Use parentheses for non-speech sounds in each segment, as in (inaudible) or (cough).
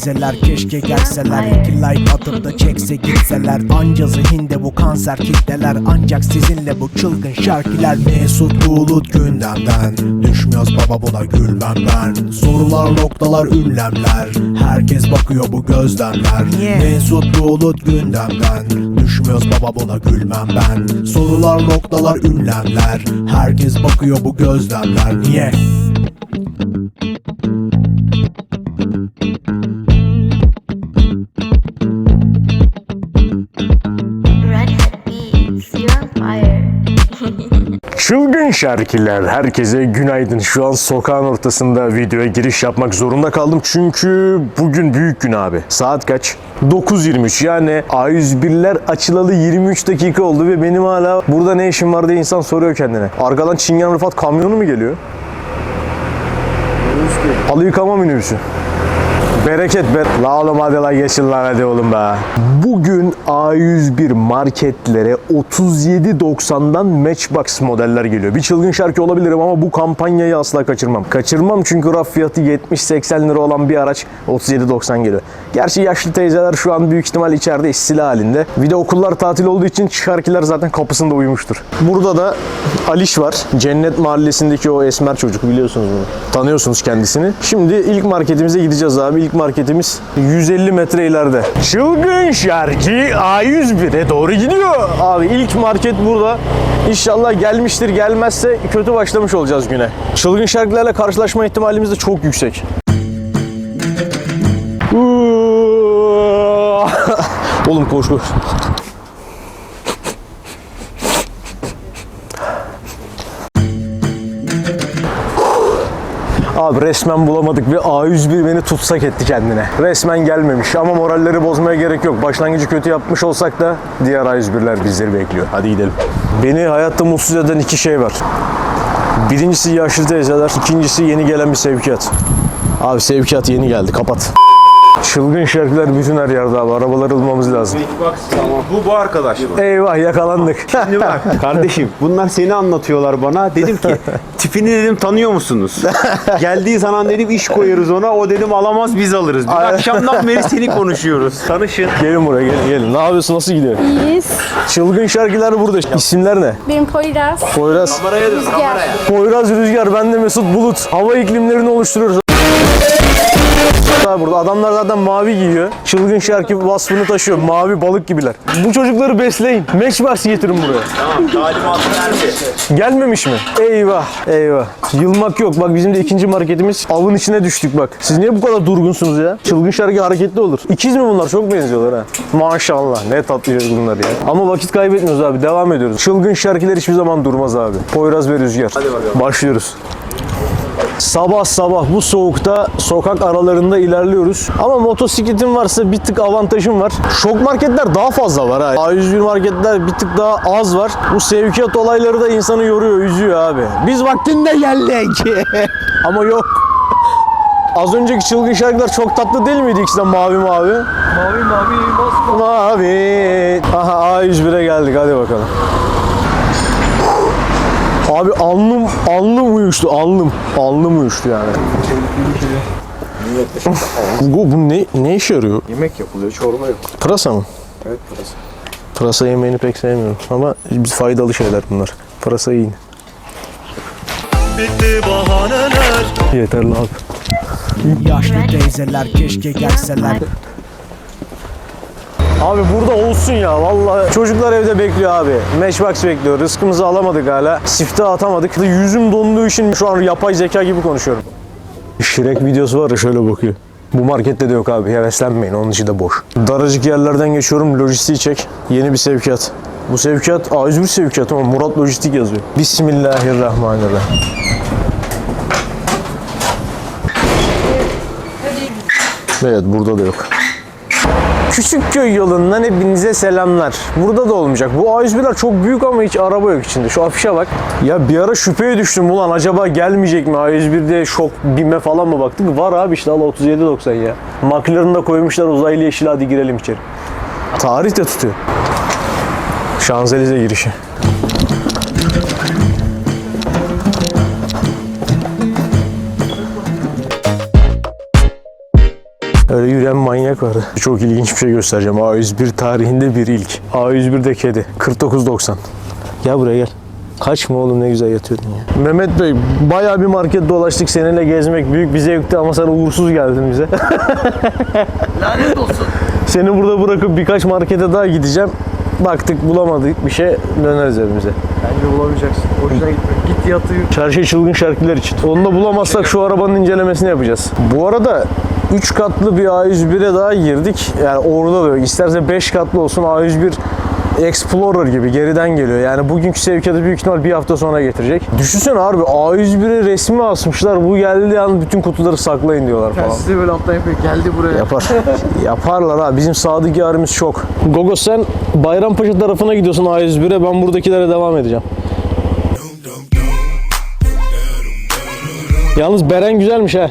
teyzeler keşke gelseler. İki like atıp da çekse gitseler. Anca zihinde bu kanser kitleler. Ancak sizinle bu çılgın şarkiler. Mesut Bulut gündemden. Düşmüyoruz baba buna gülmem ben Sorular noktalar ünlemler. Herkes bakıyor bu gözlemler. Mesut Bulut gündemden. Düşmüyoruz baba buna gülmem ben Sorular noktalar ünlemler. Herkes bakıyor bu gözlemler. Niye? Redhead Çılgın şarkiler herkese günaydın. Şu an sokağın ortasında videoya giriş yapmak zorunda kaldım. Çünkü bugün büyük gün abi. Saat kaç? 9.23 yani A101'ler açılalı 23 dakika oldu ve benim hala burada ne işim var diye insan soruyor kendine. Arkadan Çingen Rıfat kamyonu mu geliyor? Halı yıkama minibüsü. Bereket ber. La oğlum hadi la geçin lan hadi oğlum be. Bugün A101 marketlere 37.90'dan Matchbox modeller geliyor. Bir çılgın şarkı olabilirim ama bu kampanyayı asla kaçırmam. Kaçırmam çünkü raf fiyatı 70-80 lira olan bir araç 37.90 geliyor. Gerçi yaşlı teyzeler şu an büyük ihtimal içeride istila halinde. Bir de okullar tatil olduğu için şarkiler zaten kapısında uyumuştur. Burada da Aliş var. Cennet Mahallesi'ndeki o esmer çocuk biliyorsunuz bunu. Tanıyorsunuz kendisini. Şimdi ilk marketimize gideceğiz abi. İlk marketimiz 150 metre ileride. Çılgın şarkı A101'e doğru gidiyor. Abi ilk market burada. İnşallah gelmiştir. Gelmezse kötü başlamış olacağız güne. Çılgın şarkılarla karşılaşma ihtimalimiz de çok yüksek. (laughs) Oğlum koş koş. Abi resmen bulamadık ve A101 beni tutsak etti kendine. Resmen gelmemiş ama moralleri bozmaya gerek yok. Başlangıcı kötü yapmış olsak da diğer A101'ler bizleri bekliyor. Hadi gidelim. Beni hayatta mutsuz eden iki şey var. Birincisi yaşlı teyzeler, ikincisi yeni gelen bir sevkiyat. Abi sevkiyat yeni geldi, kapat. Çılgın şarkılar bütün her yerde abi. Arabaları bulmamız lazım. Bak tamam. Bu bu arkadaş mı? Eyvah yakalandık. (laughs) Şimdi bak (laughs) kardeşim bunlar seni anlatıyorlar bana. Dedim ki (laughs) tipini dedim tanıyor musunuz? Geldiği zaman dedim iş koyarız ona. O dedim alamaz biz alırız. Dün akşamdan beri seni konuşuyoruz. Tanışın. gelin buraya gelin, gelin. Ne yapıyorsun? Nasıl gidiyor? İyiyiz. Çılgın şarkılar burada. İsimler ne? Benim Poyraz. Poyraz. Rüzgar. Poyraz Rüzgar, ben de Mesut Bulut. Hava iklimlerini oluşturuyoruz. Daha burada adamlar zaten mavi giyiyor. Çılgın şarkı vasfını taşıyor. Mavi balık gibiler. Bu çocukları besleyin. Matchbox getirin buraya. Tamam talimatı verdi. Gelmemiş mi? Eyvah, eyvah. Yılmak yok. Bak bizim de ikinci marketimiz. Avın içine düştük bak. Siz niye bu kadar durgunsunuz ya? Çılgın şarkı hareketli olur. İkiz mi bunlar? Çok benziyorlar ha. Maşallah. Ne tatlı bunlar ya. Ama vakit kaybetmiyoruz abi. Devam ediyoruz. Çılgın şarkılar hiçbir zaman durmaz abi. Poyraz ve Rüzgar. Hadi bakalım. Başlıyoruz. Sabah sabah bu soğukta sokak aralarında ilerliyoruz. Ama motosikletin varsa bir tık avantajım var. Şok marketler daha fazla var ha. A101 marketler bir tık daha az var. Bu sevkiyat olayları da insanı yoruyor, üzüyor abi. Biz vaktinde geldik. (laughs) Ama yok. Az önceki çılgın şarkılar çok tatlı değil miydi ikisi de mavi mavi? Mavi mavi Mavi. Aha A101'e geldik hadi bakalım. Abi alnım, alnım uyuştu, alnım. Alnım uyuştu yani. bu, bu ne, ne işe yarıyor? Yemek yapılıyor çorba yok. Pırasa mı? Evet burası. Pırasa yemeğini pek sevmiyorum ama faydalı şeyler bunlar. Pırasa yiyin. Bitti bahaneler Yeterli abi. Yaşlı teyzeler keşke gelseler Abi burada olsun ya vallahi çocuklar evde bekliyor abi. Matchbox bekliyor. Rızkımızı alamadık hala. Sifte atamadık. Yüzüm donduğu için şu an yapay zeka gibi konuşuyorum. Şirek videosu var ya şöyle bakıyor. Bu markette de yok abi. Heveslenmeyin. Onun içi de boş. Daracık yerlerden geçiyorum. Lojistiği çek. Yeni bir sevkiyat. Bu sevkiyat A101 sevkiyat ama Murat Lojistik yazıyor. Bismillahirrahmanirrahim. Evet burada da yok. Küçükköy yolundan hepinize selamlar. Burada da olmayacak. Bu A101'ler çok büyük ama hiç araba yok içinde. Şu afişe bak. Ya bir ara şüpheye düştüm. Ulan acaba gelmeyecek mi? A101'de şok bime falan mı baktık? Var abi işte al 37.90 ya. McLaren'ı da koymuşlar uzaylı yeşil hadi girelim içeri. Tarih de tutuyor. Şanzelize girişi. Öyle yürüyen manyak var. Çok ilginç bir şey göstereceğim. A101 tarihinde bir ilk. A101'de kedi. 49.90. Gel buraya gel. Kaçma oğlum ne güzel yatıyordun ya. Mehmet Bey bayağı bir market dolaştık seninle gezmek büyük bir zevkti ama sen uğursuz geldin bize. (laughs) Lanet olsun. Seni burada bırakıp birkaç markete daha gideceğim. Baktık bulamadık bir şey döneriz evimize. Bence bulamayacaksın. Boşuna gitme. Git yat uyu. Çarşı çılgın şarkılar için. Onu da bulamazsak şu arabanın incelemesini yapacağız. Bu arada 3 katlı bir A101'e daha girdik. Yani orada da yok. İsterse 5 katlı olsun A101 Explorer gibi geriden geliyor. Yani bugünkü sevkiyatı büyük ihtimal bir hafta sonra getirecek. Düşünsene harbi A101'e resmi asmışlar. Bu geldiği an bütün kutuları saklayın diyorlar falan. Size böyle alttan yapıyor. Geldi buraya. Yapar. (laughs) Yaparlar ha. Bizim sadık yarimiz çok. Gogo sen Bayrampaşa tarafına gidiyorsun A101'e. Ben buradakilere devam edeceğim. Yalnız Beren güzelmiş ha.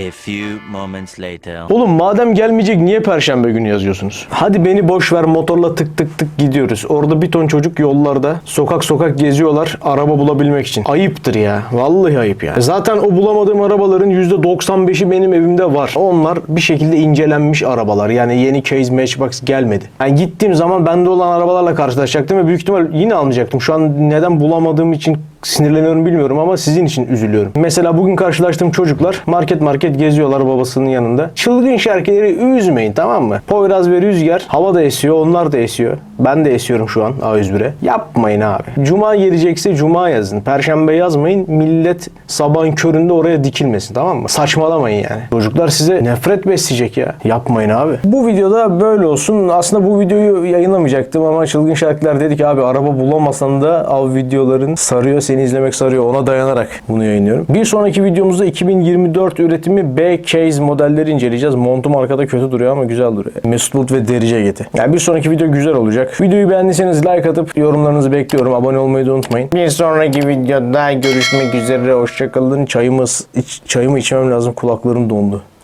A few moments later. Oğlum madem gelmeyecek niye perşembe günü yazıyorsunuz? Hadi beni boş ver motorla tık tık tık gidiyoruz. Orada bir ton çocuk yollarda sokak sokak geziyorlar araba bulabilmek için. Ayıptır ya. Vallahi ayıp ya. Zaten o bulamadığım arabaların %95'i benim evimde var. Onlar bir şekilde incelenmiş arabalar. Yani yeni case matchbox gelmedi. Yani gittiğim zaman bende olan arabalarla karşılaşacaktım ve büyük ihtimal yine almayacaktım. Şu an neden bulamadığım için sinirleniyorum bilmiyorum ama sizin için üzülüyorum. Mesela bugün karşılaştığım çocuklar market market geziyorlar babasının yanında. Çılgın şarkıları üzmeyin tamam mı? Poyraz ve Rüzgar hava da esiyor onlar da esiyor. Ben de esiyorum şu an A101'e. Yapmayın abi. Cuma gelecekse Cuma yazın. Perşembe yazmayın. Millet sabahın köründe oraya dikilmesin tamam mı? Saçmalamayın yani. Çocuklar size nefret besleyecek ya. Yapmayın abi. Bu videoda böyle olsun. Aslında bu videoyu yayınlamayacaktım ama Çılgın Şarkılar dedi ki abi araba bulamasan da av videoların sarıyor seni izlemek sarıyor. Ona dayanarak bunu yayınlıyorum. Bir sonraki videomuzda 2024 üretimi B Case modelleri inceleyeceğiz. Montum arkada kötü duruyor ama güzel duruyor. Mesut Bulut ve deri ceketi. Yani bir sonraki video güzel olacak. Videoyu beğendiyseniz like atıp yorumlarınızı bekliyorum. Abone olmayı da unutmayın. Bir sonraki videoda görüşmek üzere. Hoşçakalın. Çayımız, iç, çayımı içmem lazım. Kulaklarım dondu.